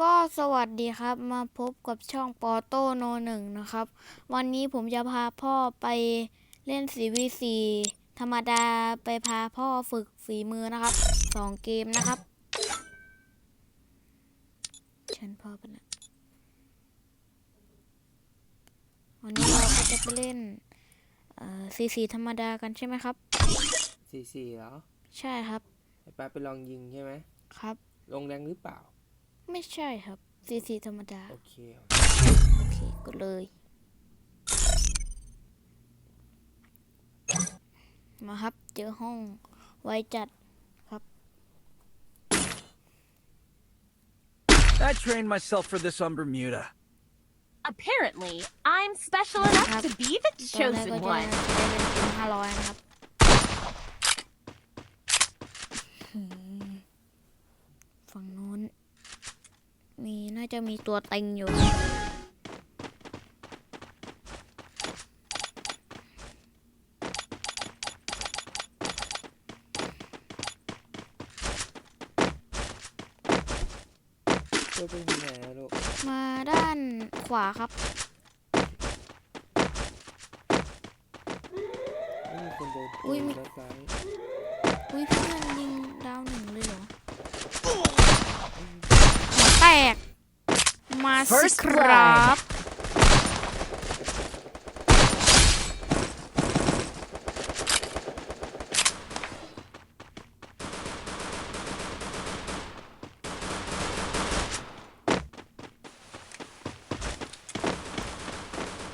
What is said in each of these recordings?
ก็สวัสดีครับมาพบกับช่องปอโต้โนหนึ่งนะครับ วันนี้ผมจะพาพ่อไปเล่น 4v4 ธรรมดาไปพาพ่อฝึกฝีมือนะครับสองเกมนะครับเชิญพ่อไปนะวันนี้เราก็จะไปเล่นเอ่อ4 4ธรรมดากันใช่ไหมครับสี่สี่เหรอ ใช่ครับไอ้ป้าไปลองยิงใช่ไหมครับ ลงแรงหรือเปล่า ไม่ใช่ครับ4 4ธรรมดา โอเค โอเคกดเลย มาครับ เจอห้องไว้จัด I trained myself for this on Bermuda. Apparently, I'm special enough to be the ตอนแรกก็ chosen จะ one. ได้เงินถึงห้าร้อยนะครับหืมฝั่งนู้น มีน่าจะมีตัวเต็งอยู่ เพื่อไปที่ไหนอะลูกมาด้านขวาครับ ไม่มีคนโดนอุ๊ยมี ด้านซ้ายอุ้ยเพื่อนยิงดาวหนึ่งเลยเหรอหัว แตกมาสิ First ครับ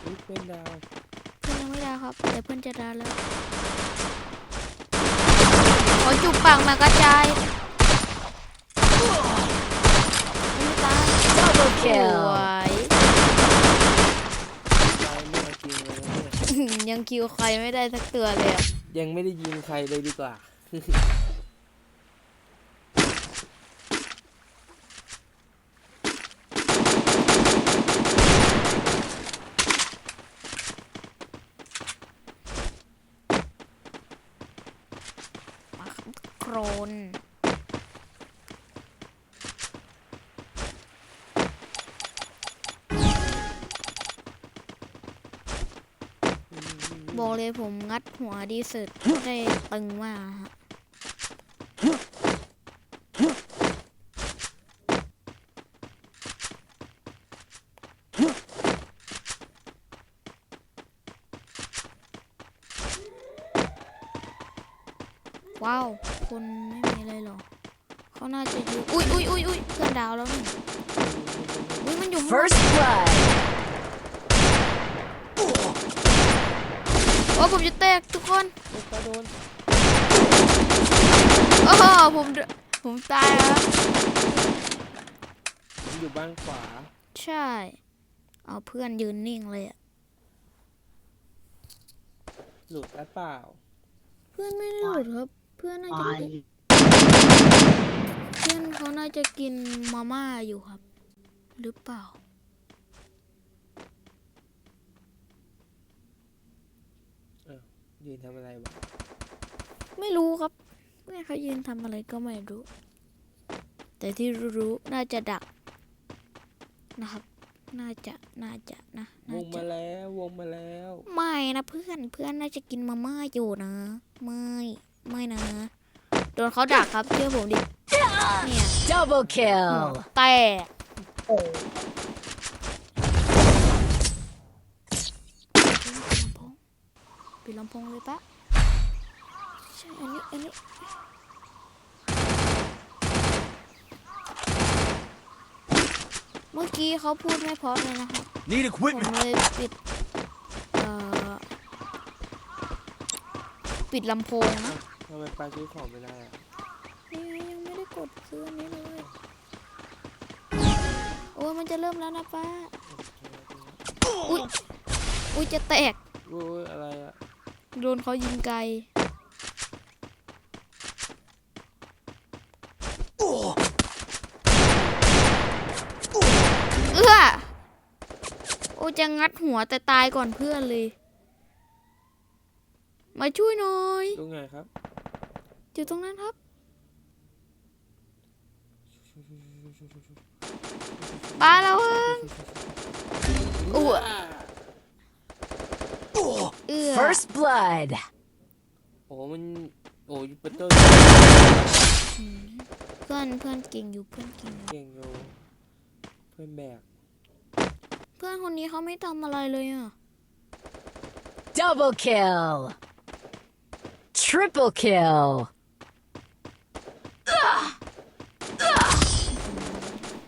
อุ๊ยเป็นดาว เพื่อนยังไม่ได้ครับ แต่เพื่อนจะได้แล้ว ขอจุบปากมากระจายไม่ตาย Double สวย ดาวไม่เอาจริงเล ยังคิวใครไม่ได้สักตัวเลยอะยังไม่ได้ยิงใครเลยดีกว่าครับโครน บอก เลยผมงัดหัวดีสุดได้ตึงมากฮะว้าว คนไม่มีอะไรหรอ เขาน่าจะอยู่ อุ้ยอุ้ยอุ้ยอุ้ยเพื่อนดาวแล้วนี่อุ้ยมันอยู่ First blood. โอ้ผมจะแตกทุกคนโอ้ยป้าโดนโอ้โหผมเดผมตายแล้วผมอยู่บ้านขวา ใช่ เอาเพื่อนยืนนิ่งเลยอะหลุดหรือเปล่า เพื่อนไม่ได้หลุดครับ เพื่อนน่าจะไม่ได้เพื่อนเขาน่าจะกินมาม่าอยู่ครับ หรือเปล่า ยืนทำอะไรวะไม่รู้ครับเพื่อนเขายืนทำอะไรก็ไม่รู้ แต่ที่รู้ๆน่าจะดักนะครับ น่าจะน่าจะนะวน่างจะมาแล้ววงมาแล้วไม่นะเพื่อนเพื่อนน่าจะกินมาม่าอยู่นะ ไม่ไม่นะโดนเขาดักครับเชื่อผมดิเนี่ย Double kill. แต่ปิำโพงเลยปะใช่อันนี้อันนี้เมื่อกี้เขาพูดไม่เพราะเลยนะครับ Need ผม equipment. เลยปิดเอ่อปิดลำโพงนะทำไมป้าซื้อของไม่ได้อะนี่ไงยังไม่ได้กดซื้ออันนี้เลยโอ้ยมันจะเริ่มแล้วนะป้า อุ้ยอุ้ยจะแตก โอ้ยอะไรอะ โดนเขายิงไกลเอื้อโอ้ยจะงัดหัวแต่ตายก่อนเพื่อนเลย มาช่วยหน่อยดูไงครับ อยู่ตรงนั้นครับ ปลาระวังอ้วเอื้อ First blood. โอ้มันโอ้ยเปเตอร์เพื่อนเพื่อนเก่งอยู่เพื่อนเก่งอยู่เก่งอยู่เพื่อนแบกเพื่อนคนนี้เขาไม่ทำอะไรเลยอะ Double kill. Triple kill.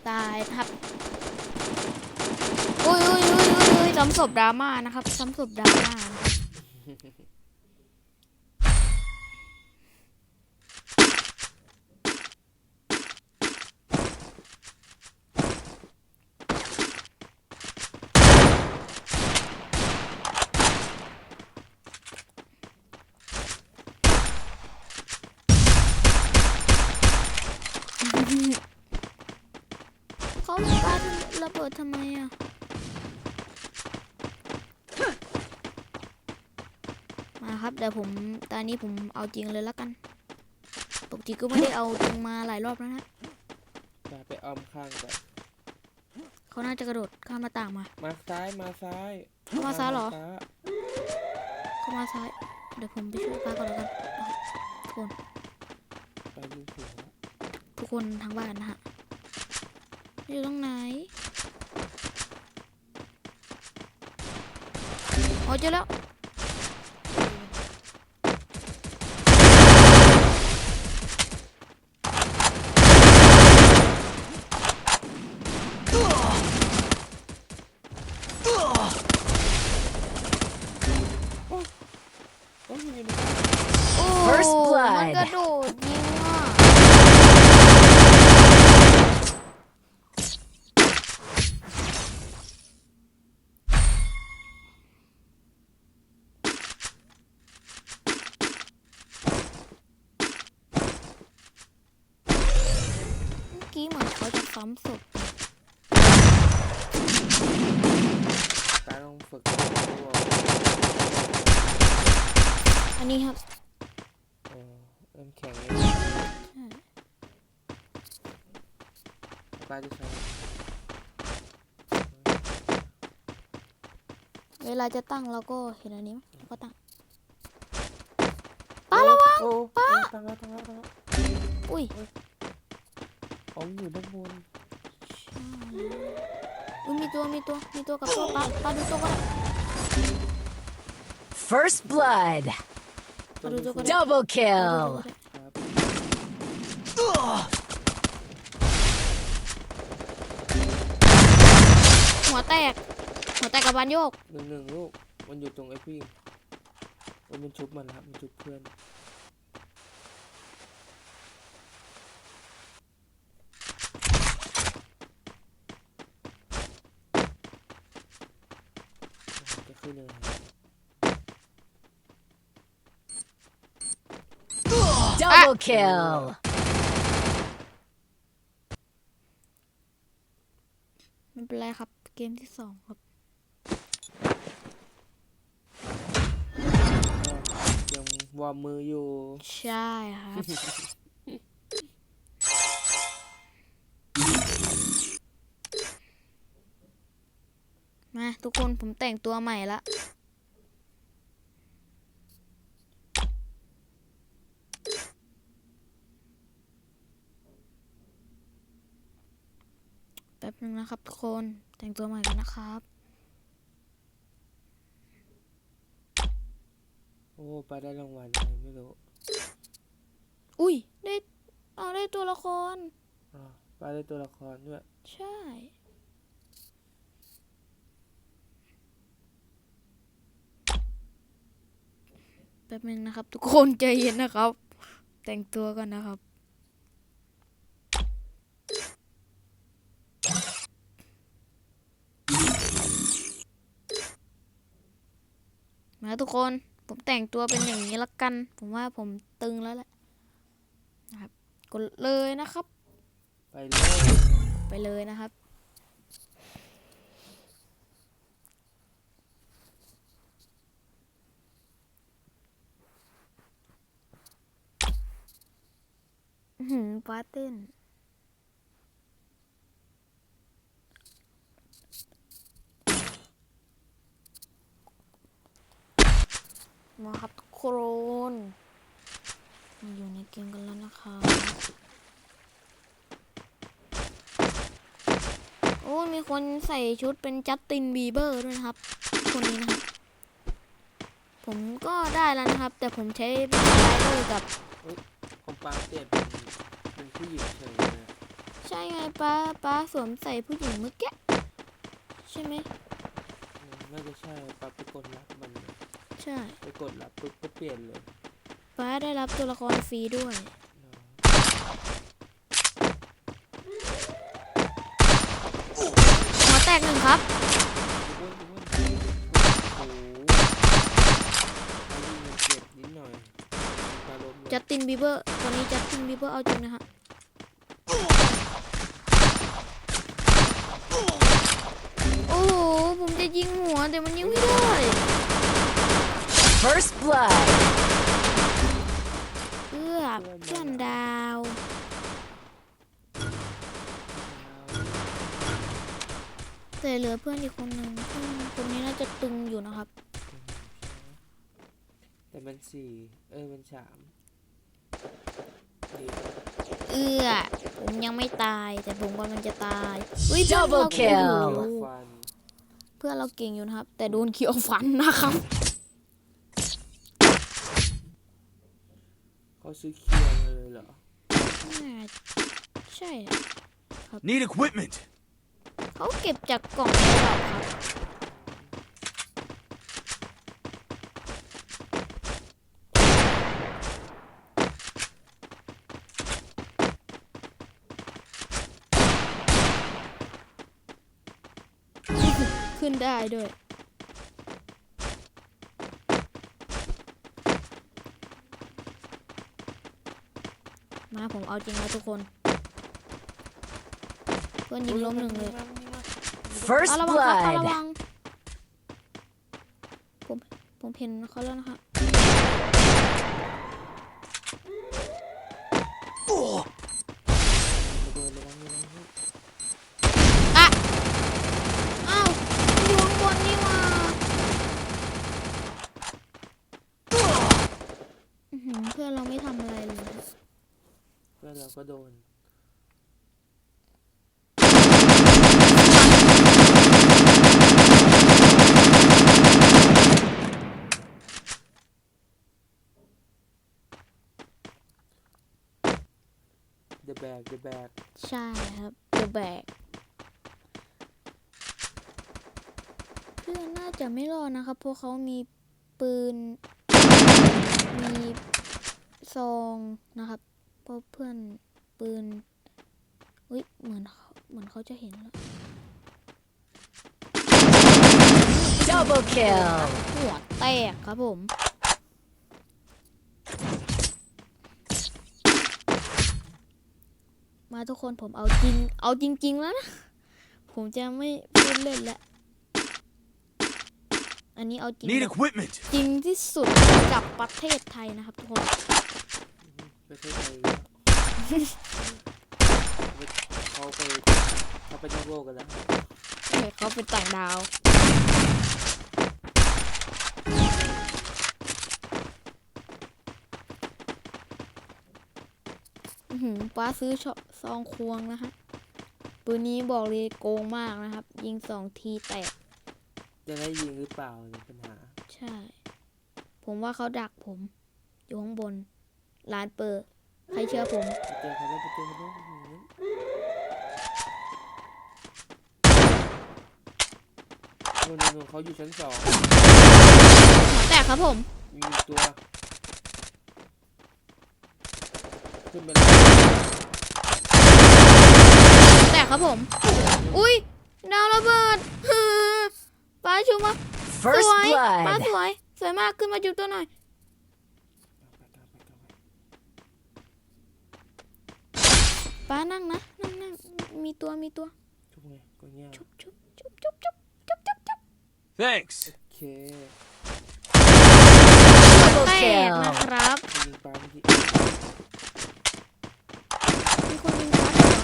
ตายครับอุ้ยอุ้ยอุ้ยอุ้ยอุ้ย ซ้ำศพดราม่านะครับ ซ้ำศพดราม่านะครับเขาปาระเบิดทำไมอะ มาครับเดี๋ยว ผมตอนนี้ผมเอาจริงเลยแล้วกันปกติก็ไม่ได้เอาจริงมาหลายรอบแล้วนะจะไปอ้อมข้างก่อนเขาน่าจะกระโดดข้ามหน้าต่างมา มาซ้ายมาซ้ายเข้ามาซ้ายเหรอซ้เข้ามาซ้าย เดี๋ยวผมไปช่วยป้าก่อนแล้วกันทุกคนไปยิงหัวทุกคนทางบ้านนะฮะอยู่ตรงไหนอ๋อเจอแล้ว โอ้ยอยู่ใน โอ้ First มัน blood กระโดดยิงอะ เมื่อกี้เหมือนเขาจะซ้ำศพ ตาต้ องฝึกตัวอันนี้ครับเออเริ่มแข็งเลยป้าจะใช้เวลาจะตั้งเราก็เห็นอันนี้ไหมเราก็ตั้งป้าระวังโอ้ป้าโอ้ตั้งแล้วตั้งแล้วตั้งแล้วอุ้ยของอยู่ด้านบนอุ้ยมีตัวมีตัวมีตัวกับตัวป้าป้าดูตัวก็ได้ First blood. ป้าดูตัวก็ได้ Double ป้าดูตัว kill. ก็ได้ครับหัวแตก หัวแตกกับบานโยกหนึ่งหนึ่งลูก มันอยู่ตรงไอ้ผู้หญิงโอ้ยมันชุบมันครับมันชุบเพื่อนจะขึ้นยังไ Double kill. ไม่เป็นไรครับ เกมที่สองครับ ยังวอร์มมืออยู่ใช่ครับ มาทุกคนผมแต่งตัวใหม่ละ แป๊บนึงนะครับทุกคนแต่งตัวใหม่กันนะครับ โอ้ปลาได้รางวัลอะไรไม่รู้อุ้ยได้เอาได้ตัวละคร อ่าปลาได้ตัวละครด้วยใช่ แป๊บนึงนะครับ ทุกคนใจเย็นนะครับ แต่งตัวก่อนนะครับ มาทุกคนผมแต่งตัวเป็นอย่างนี้ละกัน ผมว่าผมตึงแล้วแหละนะครับกดเลยนะครับ ไปเลยไปเลยนะครับอื้อหือป้าเต้น มาครับทุกคนมาอยู่ในเกมกันแล้วนะคะโอ้ยมีคนใส่ชุดเป็นจัสตินบีเบอร์ด้วยนะครับ คนนี้นะครับ ผมก็ได้แล้วนะครับ แต่ผมใช้เป็นสไลเดอร์กับของปาเปลี่ยนเป็นเป็นผู้หญิงเฉยเลยอะใช่ไงป้าป้าสวมใส่ผู้หญิงเมื่อกี้ใช่ไหมอืมน่าจะใช่ปาไปกดรับมันเลย ใช่ ไปกดรับปุ๊บก็เปลี่ยนเลยป้าได้รับตัวละครฟรีด้วยเนาะหัวแตกหนึ่งครับอ้วนอ้วนอ้วนโอ้โหเอายิงมันเจ็บนิดหน่อยปาล้มเลยจัสตินบีเบอร์ตอนนี้จัสตินบีเบอร์เอาจริงนะฮะ โอ้โห ผมจะยิงหัวแต่มันยิงไม่ได้ First blood. เอื้อเพื่อนดาว แต่เหลือเพื่อนอีกคนหนึ่งเพื่อนคนนี้น่าจะตึงอยู่นะครับ แต่มันสี่เออมันสามดีเอื้อ ผมยังไม่ตายแต่ผมกำลังจะตายอุ้ยเพื่อน Double เรา kill โอ้เขีโหยวฟันเพื่อนเราเก่งอยู่นะครับ แต่โดนเขียวฟันนะครับ เขาซื้อเคียงเลยเหรอ น่าใช่ Need equipment. เขาเก็บจากกล่องหรือเปล่าครับ ขึ้นได้ด้วย มาผม เอาจริงแล้วทุกคน เพื่อนยิงล้มหนึ่งเลย First อะระวังครับอะ blood. ระวังผมผมเห็นเขาแล้วนะคะระเบิดระวังระวังระวัง อ้าวอยู่ข้างบนนี่หว่าอื้อหือเพื่อนเราไม่ทำอะไรเลยนะ เพื่อนเราก็โดน The bag the bag ใช่ครับเดอะแบกเพื่อนน่าจะไม่รอดนะครับเพราะเขามีปืน มีซองนะครับ ราะเพื่อนปืนอุ้ยเหมือนเขาเหมือนเขาจะเห็นแล้ว Double kill. หัวแตกครับผม มาทุกคนผมเอาจริง เอาจริง ๆ แล้วนะ ผมจะไม่พูดเล่นแล้วอันนี้เอาจริง Need แบบ equipment. จริงที่สุดกับประเทศไทยนะครับทุกคน ไม่ใช่ไทยเขาไปเขาไปนอกโลกกันแล้วเฮ้ยเขาเป็นต่างดาว อือหือป้าซื้อชอซองควงนะฮะปืนนี้บอกเลยโกงมากนะครับ ยิงสองทีแตก จะได้ยิงหรือเปล่าเนี่ยปัญหา ใช่ ผมว่าเขาดักผม อยู่ข้างบน ร้านเปิดใครเชื่อผมไปเจอเขาแล้วไปเจอเขาแล้วอย่างนั้นนู่นนู่นนู่นเขาอยู่ชั้นสองหัวแตกครับผม มีอีกตัว ขึ้นไปแล้วหัวแตกครับผม อุ้ยดาวระเบิดฮือป้าชูมาส First วยป้า blood. สวย สวยมากขึ้นมาจุดตัวหน่อย ไปกลางไปกลางไป ป้านั่งนะนั่งนั่งมีตัวมีตัว ชุบไงก็เงี้ย ชุบชุบชุบชุบชุบชุบชุบชุบ Thanks. โอเค Double แตก kill. นะครับไปยิงปลาเมื่อกี้มีคนยิงป้าเหรอ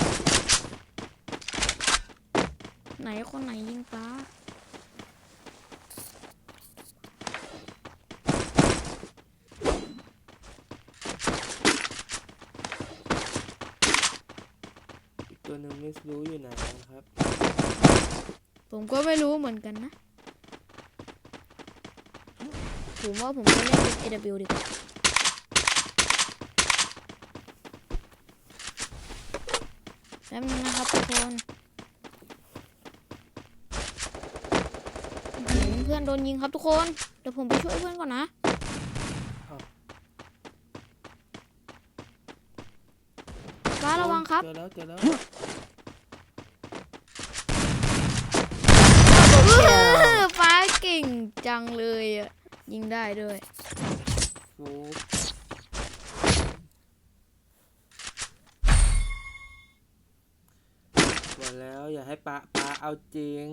ไหนคนไหนยิงป้า ตัวหนึ่งไม่รู้อยู่ไหนนะครับ ผมก็ไม่รู้เหมือนกันนะ ผมว่าผมจะเล่นเป็น AW ดีกว่าแป๊บนึงนะครับทุกคนอื้อหือเพื่อนโดนยิงครับทุกคน เดี๋ยวผมไปช่วยเพื่อนก่อนนะอ้าวฟ้าระวังครับ เจอแล้วเจอแล้ว ฟ้าเก่ง จังเลยอะ ยิงได้ด้วยโอ้บอกแล้วอย่าให้ปลาปลาเอาจริง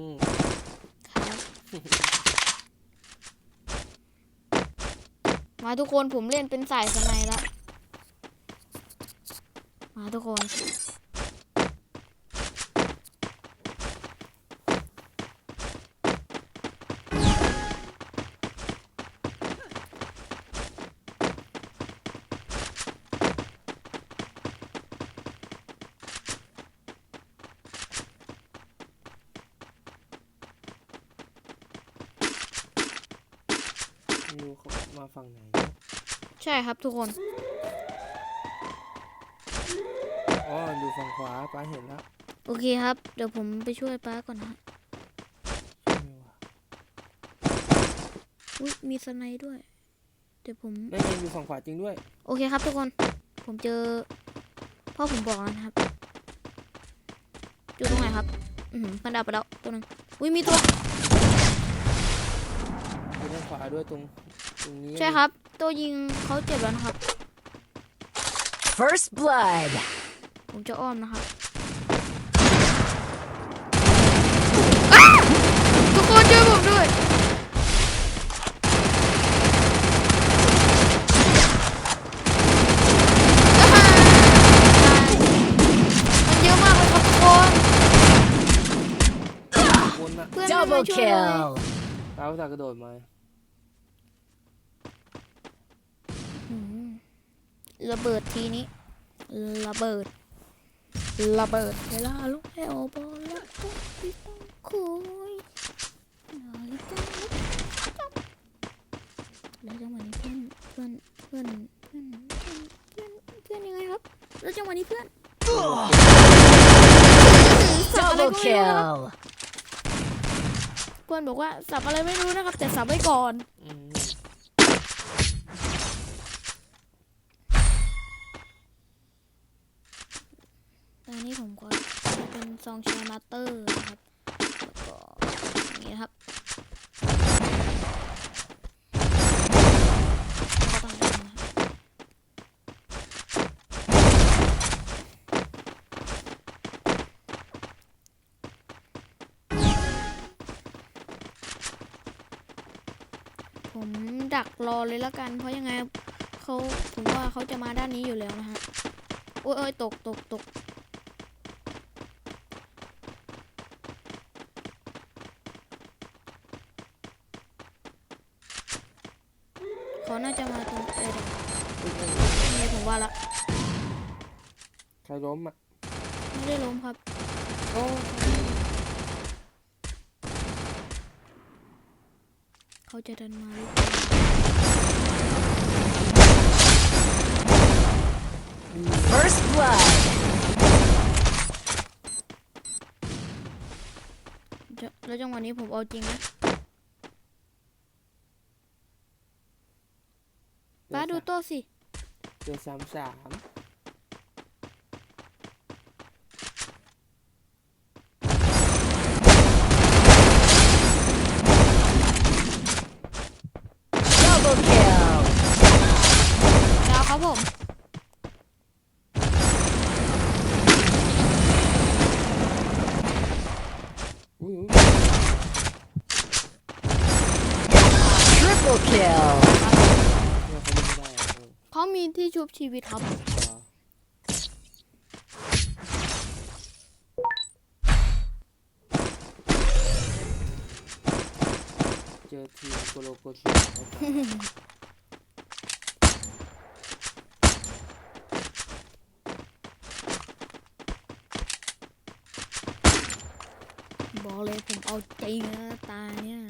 ครับ มาทุกคนผมเล่นเป็นสายสไนแล้ว มาทุกคน มาฝั่งไหนนะใช่ครับทุกคน อ๋ออยู่ฝั่งขวาปลาเห็นแล้วโอเคครับ เดี๋ยวผมไปช่วยป้าก่อนนะใช่ไหมวะอุ้ยมีสไนด้วย เดี๋ยวผมนั่นยังอยู่ฝั่งขวาจริงด้วย โอเคครับทุกคน ผมเจอพ่อผมบอกแล้วนะครับ อยู่ตรงไหนครับ อือหือมันดับไปแล้วตัวหนึงอุ้ยมีตัวอยู่ด้านขวาด้วยตรง ตรงนี้ใช่ครับ ตัวยิงเขาเจ็บแล้วนะครับ First blood. ผมจะอ้อมนะครับอ้าทุกคนช่วยผมด้วย มันเยอะมากเลยครับทุกคน คนน่ะเพื่อนไม่มา Double ช่วยเลย kill. ปลาอุตส่าห์กระโดดมา อืม ระเบิดทีนี้ ระเบิด ระเบิดเวลาลูกแล้วบอลแล้วก็ไม่ต้องคุยนาฬิกาแล้วจังหวะนี้เพื่อนเพื่อนเพื่อนเพื่อนเพื่อนเพื่อนเพื่อนยังไงครับ แล้วจังหวะนี้เพื่อนสับอะไรก็ไม่รู้นะครับเพื่อนบอกว่าสับอะไรไม่รู้นะครับ แต่สับไว้ก่อน ผมดักรอเลยแล้วกัน เพราะยังไงเขาผมว่าเขาจะมาด้านนี้อยู่แล้วนะฮะ โอ้ยโอ้ยตกตกตกเขาน่าจะมาตรงเอเดนนี่ผมว่าละใครล้มอะ ไม่ได้ล้มครับ โอ้ เขา จะเดินมาหรือเปล่า First blood. จะแล้วจังหวะนี้ผมเอาจริงนะป้าดูโต๊ะสิเจอสามสาม Double kill. ดาวครับ ผมเขามีที่ชุบชีวิตครับเหรอเจอทีมโกโลโกชิเข้าไป บอกเลยผมเอาจริงนะตาเนี่ย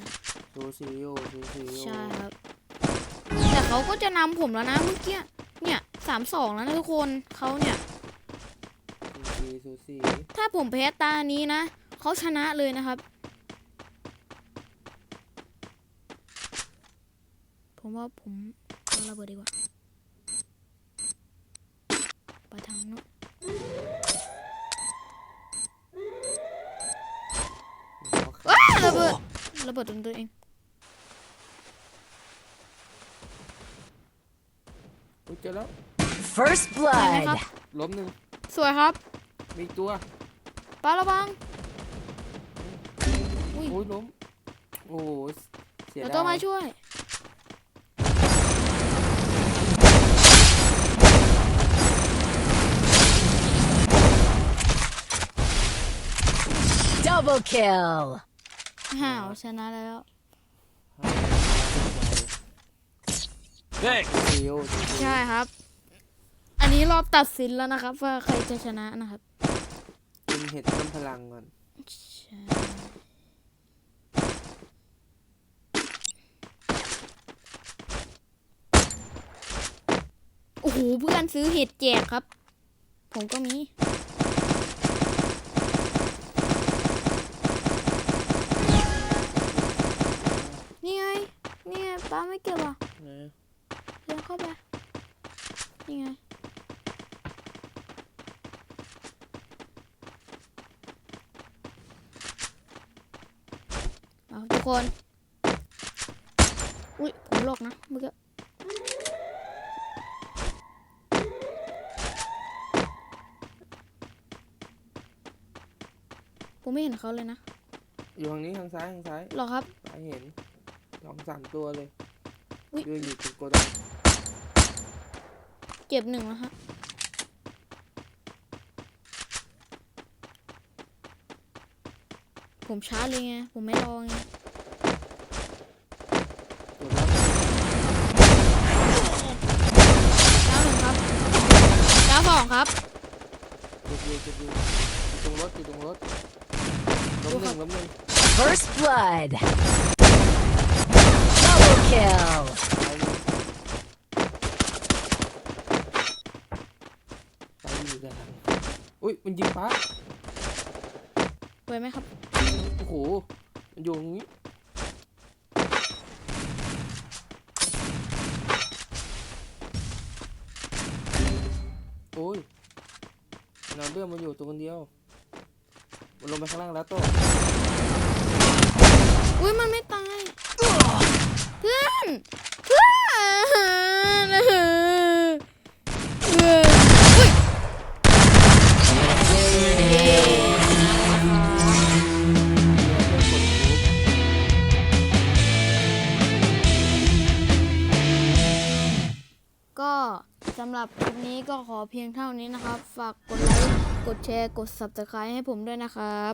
โซซิโอโซซิโอใช่ครับ แต่เขาก็จะนำผมแล้วนะเมื่อกี้เนี่ยสามสองแล้วนะทุกคนเขาเนี่ย ซูซีซูซีถ้าผมแพ้ตานี้นะเขาชนะเลยนะครับ ผมว่าผมเอาระเบิดดีกว่าไปทางนู้น ว้าระเบิด ระเบิดโดนตัวเองอุ๊ยเจอแล้ว First เห็นไหมครับ blood. ล้มหนึ่งสวยครับมีอีกตัวปลาระวัง อุ้ยโอ้ยล้ม โอ้ยเสียเดี๋ยวดายตัวมาช่วย Double kill. ห่าวชนะแล้ว Thanks. ซูซิโอซูซิโอใช่ครับ อันนี้รอบตัดสินแล้วนะครับ ว่าใครจะชนะนะครับกินเห็ดเพิ่มพลังก่อนใช่โอ้โหเพื่อนซื้อเห็ดแจกครับ ผมก็มี ป้าไม่เก็บอะนะเดินเข้าไปนี่ไงเอาทุกคน อุ้ยผมหลอกนะเมื่อกี้ผมไม่เห็นเขาเลยนะ อยู่ทางนี้ทางซ้ายทางซ้ายหรอครับ ซ้ายเห็นสองสามตัวเลย อุ๊ยยืนอยู่ตรงโกดังเก็บหนึ่งแล้วฮะผมช้าเลยไง ผมไม่รอไงตัวแล้วเก้าหนึ่งครับเก้าสองครับจุดยืนจุดยืนอยู่ตรงรถอยู่ตรงรถล้มหนึ่งล้มหนึ่ง First blood. Double kill. ซ้ายมือซ้ายอยู่ด้านหลังอุ้ย มันยิงฟ้าไว้ไหมครับ โอ้โห มันอยู่ตรงนี้ โอ้ยนอนเรื่องมันอยู่ตัวคนเดียว มันลงไปข้างล่างแล้วโต้อุ้ยมันไม่ตาย เพื่อน เพื่อน แชร์กด subscribe ให้ผมด้วยนะครับ